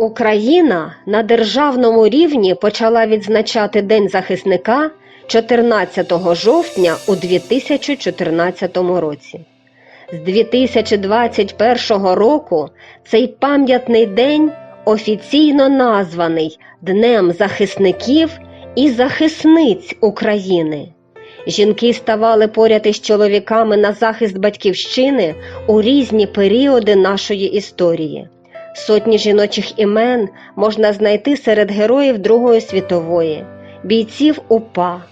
Україна на державному рівні почала відзначати День захисника 14 жовтня у 2014 році. З 2021 року цей пам'ятний день офіційно названий Днем захисників і захисниць України. Жінки ставали поряд із чоловіками на захист батьківщини у різні періоди нашої історії. Сотні жіночих імен можна знайти серед героїв Другої світової, бійців УПА.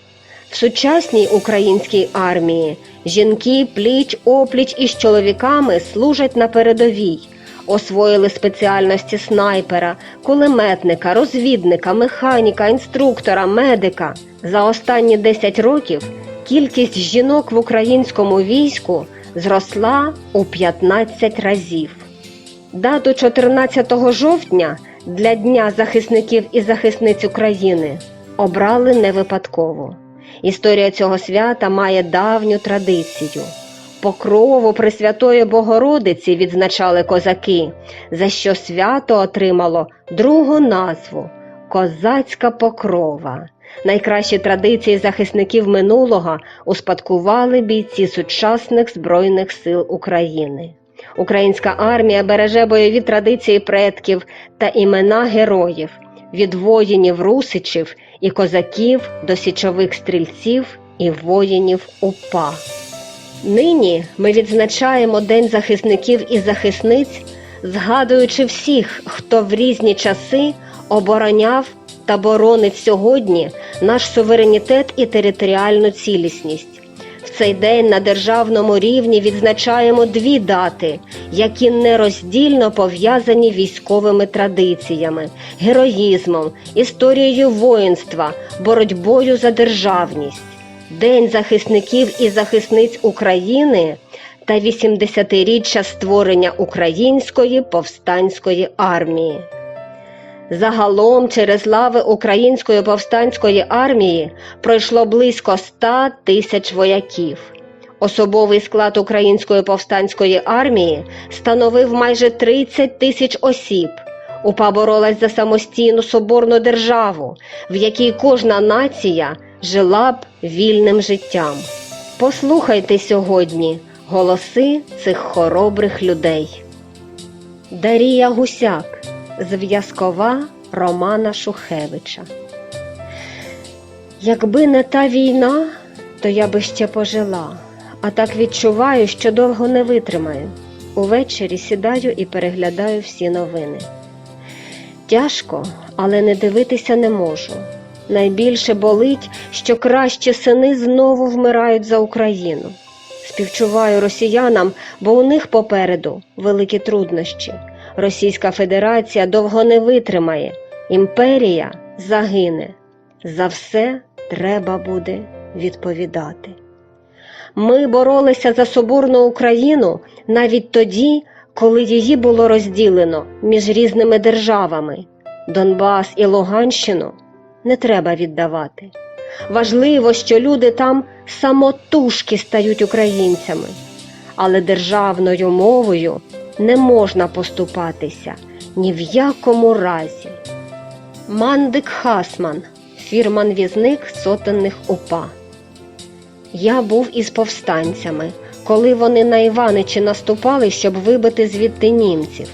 В сучасній українській армії жінки пліч опліч із чоловіками служать на передовій, освоїли спеціальності снайпера, кулеметника, розвідника, механіка, інструктора, медика. За останні 10 років кількість жінок в українському війську зросла у 15 разів. Дату 14 жовтня для Дня захисників і захисниць України обрали не випадково. Історія цього свята має давню традицію. Покрову Пресвятої Богородиці відзначали козаки, за що свято отримало другу назву Козацька покрова. Найкращі традиції захисників минулого успадкували бійці сучасних Збройних сил України. Українська армія береже бойові традиції предків та імена героїв від воїнів русичів і козаків до січових стрільців і воїнів УПА. Нині ми відзначаємо День захисників і захисниць, згадуючи всіх, хто в різні часи обороняв та боронить сьогодні наш суверенітет і територіальну цілісність. Цей день на державному рівні відзначаємо дві дати, які нероздільно пов'язані військовими традиціями, героїзмом, історією воїнства, боротьбою за державність. День захисників і захисниць України та 80-річчя створення Української повстанської армії. Загалом через лави Української повстанської армії пройшло близько 100 тисяч вояків. Особовий склад Української повстанської армії становив майже 30 тисяч осіб. УПА боролась за самостійну соборну державу, в якій кожна нація жила б вільним життям. Послухайте сьогодні голоси цих хоробрих людей. Дарія Гусяк, зв'язкова Романа Шухевича. Якби не та війна, то я би ще пожила, а так відчуваю, що довго не витримаю. Увечері сідаю і переглядаю всі новини. Тяжко, але не дивитися не можу. Найбільше болить, що кращі сини знову вмирають за Україну. Співчуваю росіянам, бо у них попереду великі труднощі. Російська Федерація довго не витримає, імперія загине. За все треба буде відповідати. Ми боролися за соборну Україну навіть тоді, коли її було розділено між різними державами. Донбас і Луганщину не треба віддавати. Важливо, що люди там самотужки стають українцями, але державною мовою не можна поступатися ні в якому разі. Мандик Хасман, фірман-візник сотенних УПА. Я був із повстанцями, коли вони на Іваничі наступали, щоб вибити звідти німців.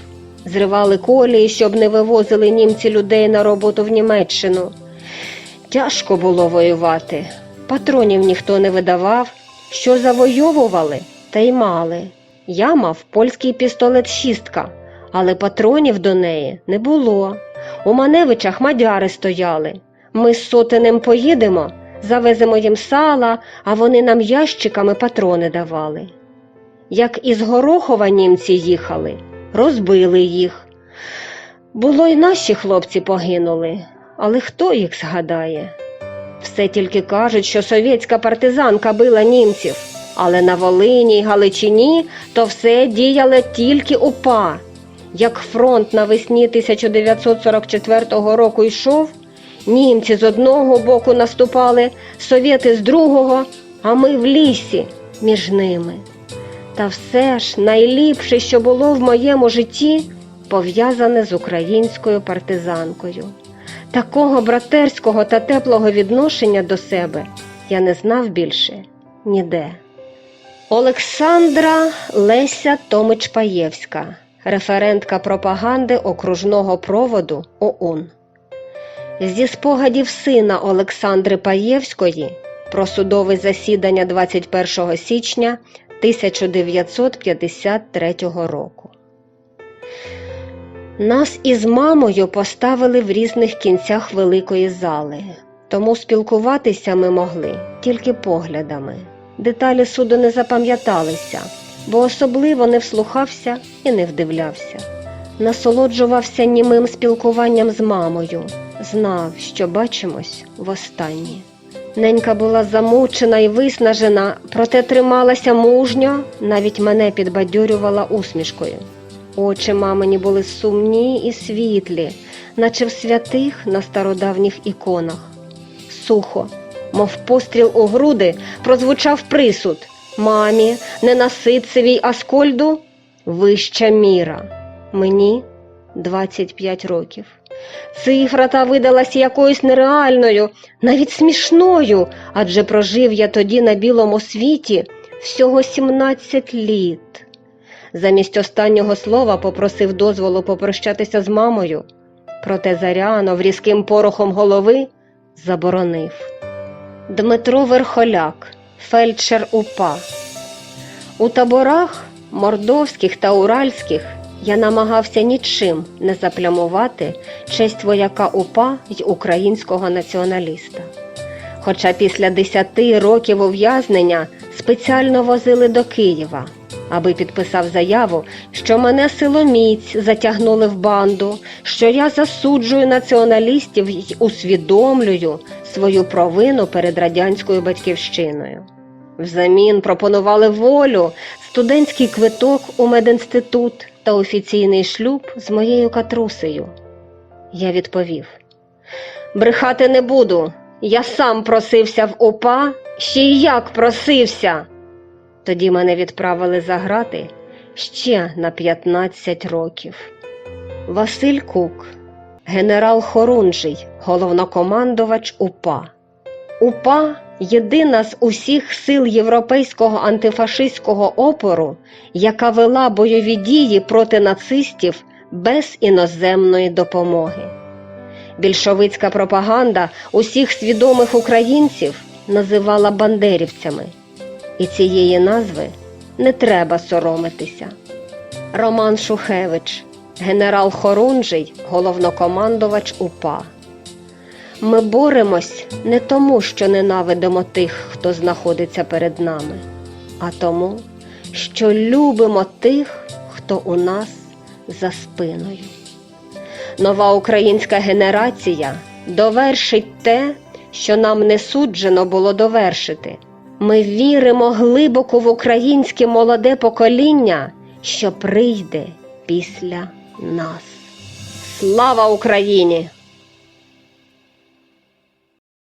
Зривали колії, щоб не вивозили німці людей на роботу в Німеччину. Тяжко було воювати. Патронів ніхто не видавав, що завойовували, та й мали. Я мав польський пістолет шістка, але патронів до неї не було. У Маневичах мадяри стояли. Ми з сотенем поїдемо, завеземо їм сала, а вони нам ящиками патрони давали. Як із Горохова німці їхали, розбили їх. Було й наші хлопці погинули, але хто їх згадає? Все тільки кажуть, що совєтська партизанка била німців, але на Волині й Галичині то все діяло тільки УПА. Як фронт навесні 1944 року йшов, німці з одного боку наступали, совєти з другого, а ми в лісі між ними. Та все ж найліпше, що було в моєму житті, пов'язане з українською партизанкою. Такого братерського та теплого відношення до себе я не знав більше ніде. Олександра Леся Томич-Паєвська, референтка пропаганди окружного проводу ОУН. Зі спогадів сина Олександри Паєвської про судове засідання 21 січня 1953 року. Нас із мамою поставили в різних кінцях великої зали, тому спілкуватися ми могли тільки поглядами. Деталі суду не запам'яталися, бо особливо не вслухався і не вдивлявся. Насолоджувався німим спілкуванням з мамою, знав, що бачимось востаннє. Ненька була замучена і виснажена, проте трималася мужньо, навіть мене підбадьорювала усмішкою. Очі мамині були сумні і світлі, наче в святих на стародавніх іконах. Сухо, мов постріл у груди, прозвучав присуд Мамі, ненаситцевій Аскольду вища міра. Мені 25 років. Цифра та видалась якоюсь нереальною, навіть смішною, адже прожив я тоді на білому світі всього 17 літ. Замість останнього слова попросив дозволу попрощатися з мамою, проте Зарянов різким порохом голови заборонив. Дмитро Верхоляк, фельдшер УПА. У таборах мордовських та уральських я намагався нічим не заплямувати честь вояка УПА й українського націоналіста. Хоча після десяти років ув'язнення спеціально возили до Києва, аби підписав заяву, що мене силоміць затягнули в банду, що я засуджую націоналістів й усвідомлюю свою провину перед радянською батьківщиною. Взамін пропонували волю, студентський квиток у медінститут та офіційний шлюб з моєю катрусею. Я відповів: брехати не буду. Я сам просився в УПА, ще й як просився. Тоді мене відправили за грати ще на 15 років. Василь Кук, генерал Хорунжий, головнокомандувач УПА. УПА єдина з усіх сил європейського антифашистського опору, яка вела бойові дії проти нацистів без іноземної допомоги. Більшовицька пропаганда усіх свідомих українців називала бандерівцями, і цієї назви не треба соромитися. Роман Шухевич, генерал Хорунжий, головнокомандувач УПА. Ми боремось не тому, що ненавидимо тих, хто знаходиться перед нами, а тому, що любимо тих, хто у нас за спиною. Нова українська генерація довершить те, що нам не суджено було довершити. Ми віримо глибоко в українське молоде покоління, що прийде після нас. Слава Україні!